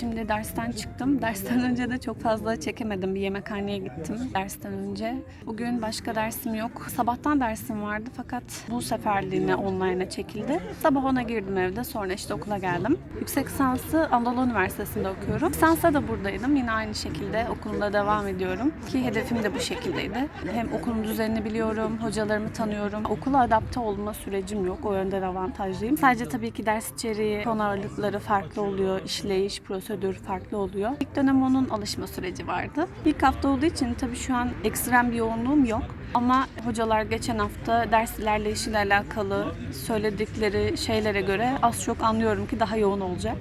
Şimdi dersten çıktım. Dersten önce de çok fazla çekemedim. Bir yemekhaneye gittim dersten önce. Bugün başka dersim yok. Sabahtan dersim vardı fakat bu seferliğine online'a çekildi. Sabah ona girdim evde. Sonra işte okula geldim. Yüksek lisansı Anadolu Üniversitesi'nde okuyorum. Lisansa da buradaydım. Yine aynı şekilde okulumda devam ediyorum. Ki hedefim de bu şekildeydi. Hem okulun düzenini biliyorum, hocalarımı tanıyorum. Okula adapte olma sürecim yok. O yönden avantajlıyım. Sadece tabii ki ders içeriği, konu ağırlıkları farklı oluyor. işleyiş, prosedür farklı oluyor. İlk dönem onun alışma süreci vardı. İlk hafta olduğu için tabii şu an ekstrem bir yoğunluğum yok. Ama hocalar geçen hafta ders ilerleyişiyle alakalı söyledikleri şeylere göre az çok anlıyorum ki daha yoğun olacak.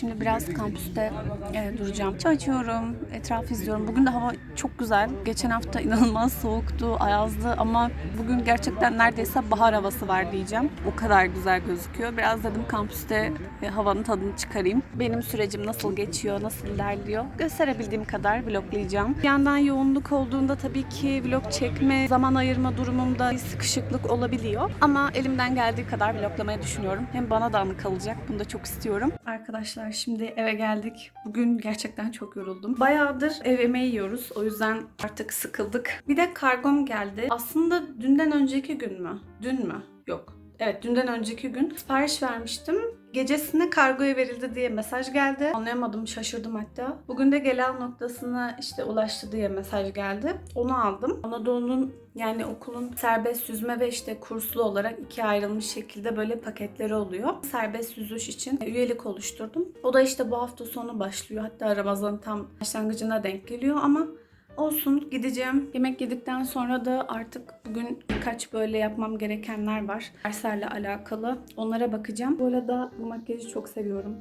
Şimdi biraz kampüste e, duracağım. Çay içiyorum, etrafı izliyorum. Bugün de hava çok güzel. Geçen hafta inanılmaz soğuktu, ayazdı ama bugün gerçekten neredeyse bahar havası var diyeceğim. O kadar güzel gözüküyor. Biraz dedim kampüste e, havanın tadını çıkarayım. Benim sürecim nasıl geçiyor, nasıl ilerliyor gösterebildiğim kadar vloglayacağım. Bir yandan yoğunluk olduğunda tabii ki vlog çekme, zaman ayırma durumumda bir sıkışıklık olabiliyor. Ama elimden geldiği kadar vloglamayı düşünüyorum. Hem bana da anı kalacak. Bunu da çok istiyorum. Arkadaşlar şimdi eve geldik. Bugün gerçekten çok yoruldum. Bayağıdır ev yemeği yiyoruz. O yüzden artık sıkıldık. Bir de kargom geldi. Aslında dünden önceki gün mü? Dün mü? Yok. Evet dünden önceki gün sipariş vermiştim. Gecesinde kargoya verildi diye mesaj geldi. Anlayamadım, şaşırdım hatta. Bugün de gelen noktasına işte ulaştı diye mesaj geldi. Onu aldım. Anadolu'nun yani okulun serbest yüzme ve işte kurslu olarak ikiye ayrılmış şekilde böyle paketleri oluyor. Serbest yüzüş için üyelik oluşturdum. O da işte bu hafta sonu başlıyor. Hatta Ramazan tam başlangıcına denk geliyor ama Olsun gideceğim. Yemek yedikten sonra da artık bugün birkaç böyle yapmam gerekenler var. Derslerle alakalı. Onlara bakacağım. Bu arada bu makyajı çok seviyorum.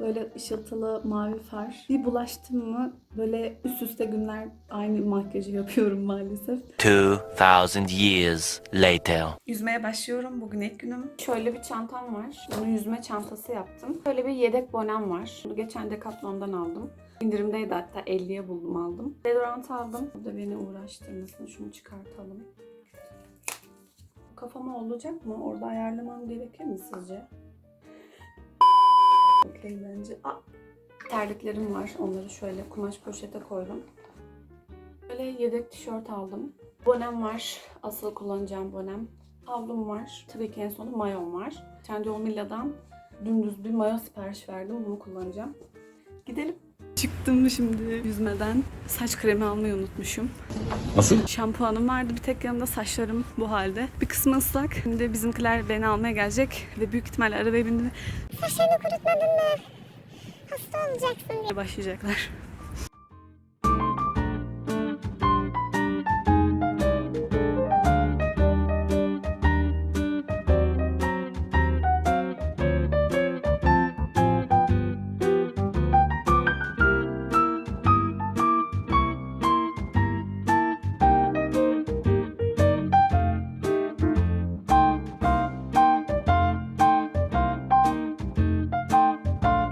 Böyle ışıltılı mavi far. Bir bulaştım mı böyle üst üste günler aynı makyajı yapıyorum maalesef. 2,000 years later. Yüzmeye başlıyorum. Bugün ilk günüm. Şöyle bir çantam var. Bunu yüzme çantası yaptım. Şöyle bir yedek bonem var. Bunu geçen Decathlon'dan aldım. İndirimdeydi hatta 50'ye buldum aldım. Deodorant aldım. Bu da beni uğraştırmasın. Şunu çıkartalım. Kafama olacak mı? Orada ayarlamam gerekir mi sizce? Okey bence. Aa, terliklerim var. Onları şöyle kumaş poşete koydum. Böyle yedek tişört aldım. Bonem var. Asıl kullanacağım bonem. Havlum var. Tabii ki en sonunda mayom var. Trendyol Milla'dan dümdüz bir mayo sipariş verdim. Bunu kullanacağım. Gidelim. Çıktım şimdi yüzmeden. Saç kremi almayı unutmuşum. Nasıl? Şampuanım vardı bir tek yanımda saçlarım bu halde. Bir kısmı ıslak. Şimdi bizimkiler beni almaya gelecek ve büyük ihtimalle arabaya bindi Saçlarını kurutmadın mı? Hasta olacaksın diye. başlayacaklar.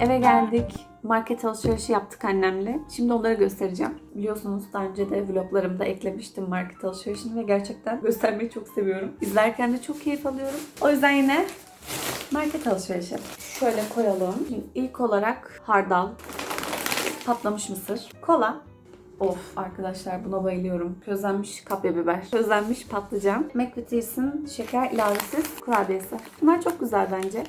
Eve geldik. Market alışverişi yaptık annemle. Şimdi onları göstereceğim. Biliyorsunuz daha önce de vloglarımda eklemiştim market alışverişini ve gerçekten göstermeyi çok seviyorum. İzlerken de çok keyif alıyorum. O yüzden yine market alışverişi. Şöyle koyalım. Şimdi ilk olarak hardal, patlamış mısır, kola, Of arkadaşlar buna bayılıyorum. Közlenmiş kapya biber, közlenmiş patlıcan, McVitie's'in şeker ilavesiz kurabiyesi. Bunlar çok güzel bence.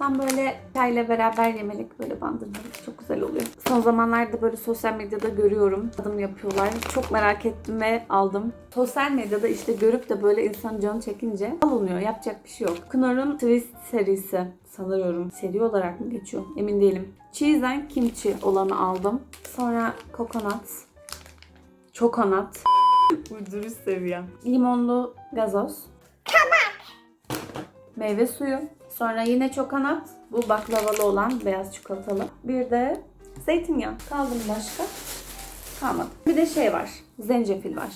Tam böyle çayla beraber yemelik böyle bandırmalık çok güzel oluyor. Son zamanlarda böyle sosyal medyada görüyorum. Adım yapıyorlar. Çok merak ettim ve aldım. Sosyal medyada işte görüp de böyle insan canı çekince alınıyor. Yapacak bir şey yok. Knorr'un Twist serisi sanıyorum. Seri olarak mı geçiyor? Emin değilim. Cheese and Kimchi olanı aldım. Sonra kokonat. Çokonat. Uyduruş seviyem. Limonlu gazoz. Meyve suyu. Sonra yine çokonat. Bu baklavalı olan beyaz çikolatalı. Bir de zeytinyağı. Kaldı mı başka? Kalmadı. Bir de şey var. Zencefil var.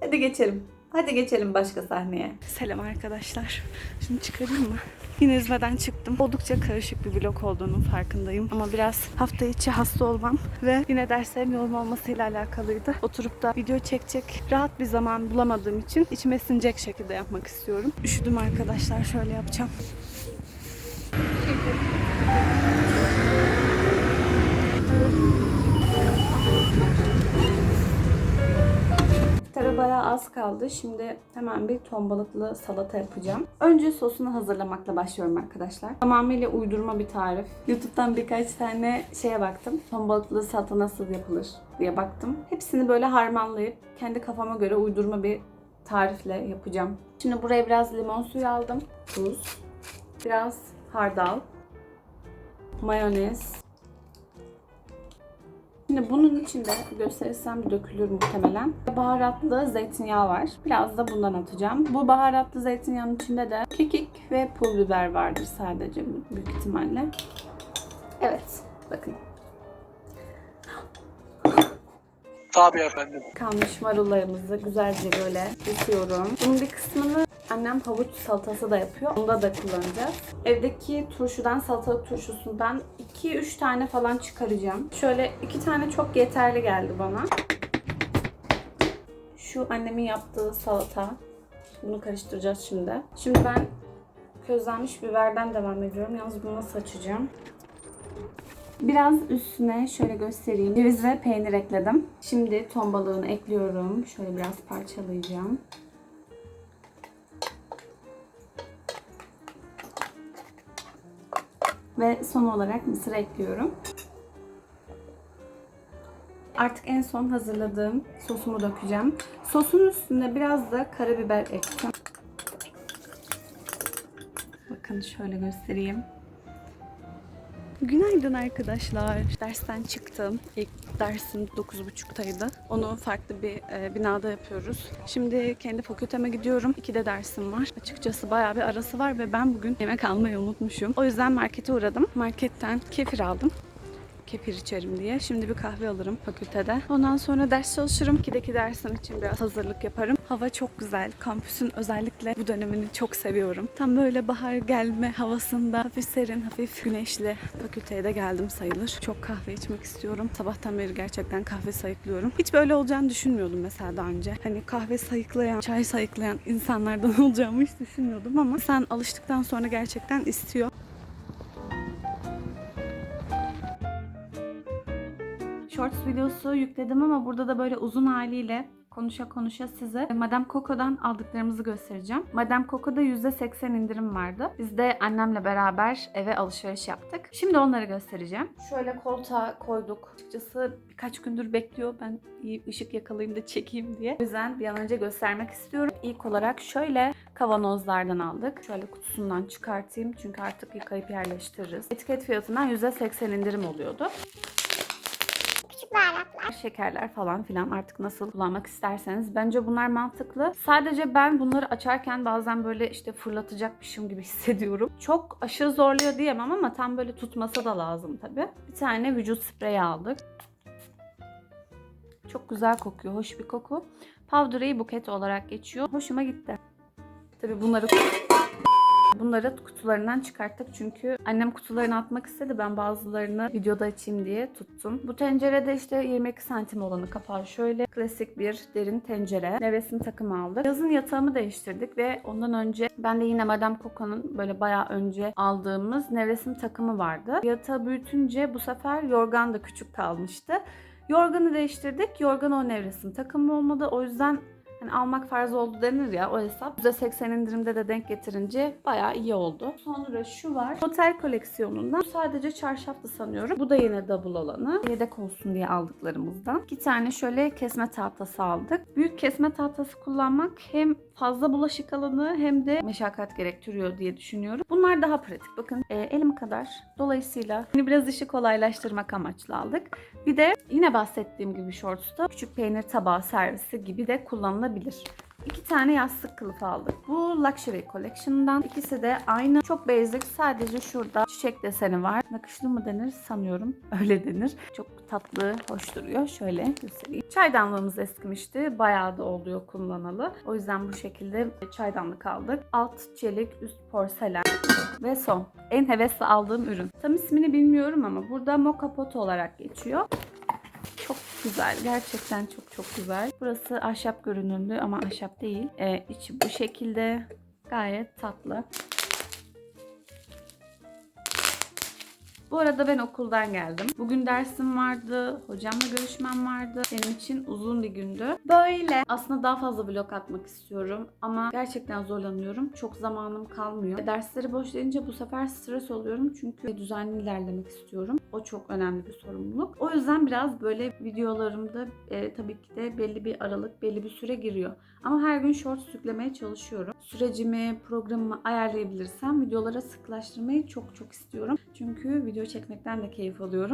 Hadi geçelim. Hadi geçelim başka sahneye. Selam arkadaşlar. Şimdi çıkarayım mı? Yine İzmir'den çıktım. Oldukça karışık bir vlog olduğunun farkındayım. Ama biraz hafta içi hasta olmam ve yine derslerim yoğun olmasıyla alakalıydı. Oturup da video çekecek rahat bir zaman bulamadığım için içime sinecek şekilde yapmak istiyorum. Üşüdüm arkadaşlar. Şöyle yapacağım. Az kaldı. Şimdi hemen bir ton balıklı salata yapacağım. Önce sosunu hazırlamakla başlıyorum arkadaşlar. Tamamıyla uydurma bir tarif. YouTube'dan birkaç tane şeye baktım. Ton balıklı salata nasıl yapılır diye baktım. Hepsini böyle harmanlayıp kendi kafama göre uydurma bir tarifle yapacağım. Şimdi buraya biraz limon suyu aldım. Tuz. Biraz hardal. Mayonez. Şimdi bunun içinde gösterirsem dökülür muhtemelen. Baharatlı zeytinyağı var. Biraz da bundan atacağım. Bu baharatlı zeytinyağının içinde de kekik ve pul biber vardır sadece büyük ihtimalle. Evet, bakın. Tabii efendim. Kalmış marullarımızı güzelce böyle kesiyorum. Bunun bir kısmını annem havuç salatası da yapıyor. Onda da kullanacağız. Evdeki turşudan, salatalık turşusundan 2-3 tane falan çıkaracağım. Şöyle 2 tane çok yeterli geldi bana. Şu annemin yaptığı salata. Bunu karıştıracağız şimdi. Şimdi ben közlenmiş biberden devam ediyorum. Yalnız bunu nasıl açacağım? Biraz üstüne şöyle göstereyim. Ceviz ve peynir ekledim. Şimdi ton balığını ekliyorum. Şöyle biraz parçalayacağım. Ve son olarak mısır ekliyorum. Artık en son hazırladığım sosumu dökeceğim. Sosun üstüne biraz da karabiber ekledim. Bakın şöyle göstereyim. Günaydın arkadaşlar. Dersten çıktım. İlk dersim 9.30'taydı. Onu farklı bir e, binada yapıyoruz. Şimdi kendi fakülteme gidiyorum. İki de dersim var. Açıkçası bayağı bir arası var ve ben bugün yemek almayı unutmuşum. O yüzden markete uğradım. Marketten kefir aldım kefir içerim diye. Şimdi bir kahve alırım fakültede. Ondan sonra ders çalışırım. İkideki dersim için biraz hazırlık yaparım. Hava çok güzel. Kampüsün özellikle bu dönemini çok seviyorum. Tam böyle bahar gelme havasında hafif serin, hafif güneşli fakülteye de geldim sayılır. Çok kahve içmek istiyorum. Sabahtan beri gerçekten kahve sayıklıyorum. Hiç böyle olacağını düşünmüyordum mesela daha önce. Hani kahve sayıklayan, çay sayıklayan insanlardan olacağımı hiç düşünmüyordum ama sen alıştıktan sonra gerçekten istiyor. Shorts videosu yükledim ama burada da böyle uzun haliyle konuşa konuşa size Madame Coco'dan aldıklarımızı göstereceğim. Madame Coco'da %80 indirim vardı. Biz de annemle beraber eve alışveriş yaptık. Şimdi onları göstereceğim. Şöyle koltuğa koyduk. Açıkçası birkaç gündür bekliyor. Ben iyi ışık yakalayayım da çekeyim diye. O yüzden bir an önce göstermek istiyorum. İlk olarak şöyle kavanozlardan aldık. Şöyle kutusundan çıkartayım çünkü artık yıkayıp yerleştiririz. Etiket fiyatından %80 indirim oluyordu. Şekerler falan filan artık nasıl kullanmak isterseniz. Bence bunlar mantıklı. Sadece ben bunları açarken bazen böyle işte fırlatacakmışım gibi hissediyorum. Çok aşırı zorluyor diyemem ama tam böyle tutması da lazım tabii. Bir tane vücut spreyi aldık. Çok güzel kokuyor. Hoş bir koku. Powdery buket olarak geçiyor. Hoşuma gitti. Tabii bunları Bunları kutularından çıkarttık çünkü annem kutularını atmak istedi. Ben bazılarını videoda açayım diye tuttum. Bu tencerede işte 22 santim olanı kapağı şöyle klasik bir derin tencere. Nevresim takımı aldık. Yazın yatağımı değiştirdik ve ondan önce ben de yine Madame Coco'nun böyle bayağı önce aldığımız nevresim takımı vardı. Yatağı büyütünce bu sefer yorgan da küçük kalmıştı. Yorganı değiştirdik. Yorgan o nevresim takımı olmadı. O yüzden Hani almak farz oldu denir ya o hesap. %80 indirimde de denk getirince bayağı iyi oldu. Sonra şu var. Hotel koleksiyonundan. Bu sadece çarşaftı sanıyorum. Bu da yine double olanı. Yedek olsun diye aldıklarımızdan. İki tane şöyle kesme tahtası aldık. Büyük kesme tahtası kullanmak hem fazla bulaşık alanı hem de meşakkat gerektiriyor diye düşünüyorum. Bunlar daha pratik. Bakın e, elim kadar. Dolayısıyla hani biraz işi kolaylaştırmak amaçlı aldık. Bir de yine bahsettiğim gibi shorts'ta küçük peynir tabağı servisi gibi de kullanılabilir. İki tane yastık kılıfı aldık. Bu Luxury Collection'dan. İkisi de aynı. Çok basic. Sadece şurada çiçek deseni var. Nakışlı mı denir sanıyorum. Öyle denir. Çok tatlı, hoş duruyor. Şöyle göstereyim. Çaydanlığımız eskimişti. Bayağı da oluyor kullanalı. O yüzden bu şekilde çaydanlık aldık. Alt çelik, üst porselen. Ve son. En hevesli aldığım ürün. Tam ismini bilmiyorum ama burada moka pot olarak geçiyor. Güzel. Gerçekten çok çok güzel. Burası ahşap görünümlü ama ahşap değil. Ee, içi bu şekilde. Gayet tatlı. Bu arada ben okuldan geldim. Bugün dersim vardı, hocamla görüşmem vardı. Benim için uzun bir gündü. Böyle. Aslında daha fazla vlog atmak istiyorum ama gerçekten zorlanıyorum. Çok zamanım kalmıyor. Dersleri boşlayınca bu sefer stres oluyorum çünkü düzenli ilerlemek istiyorum. O çok önemli bir sorumluluk. O yüzden biraz böyle videolarımda e, tabii ki de belli bir aralık, belli bir süre giriyor. Ama her gün shorts yüklemeye çalışıyorum. Sürecimi, programımı ayarlayabilirsem videolara sıklaştırmayı çok çok istiyorum. Çünkü video çekmekten de keyif alıyorum.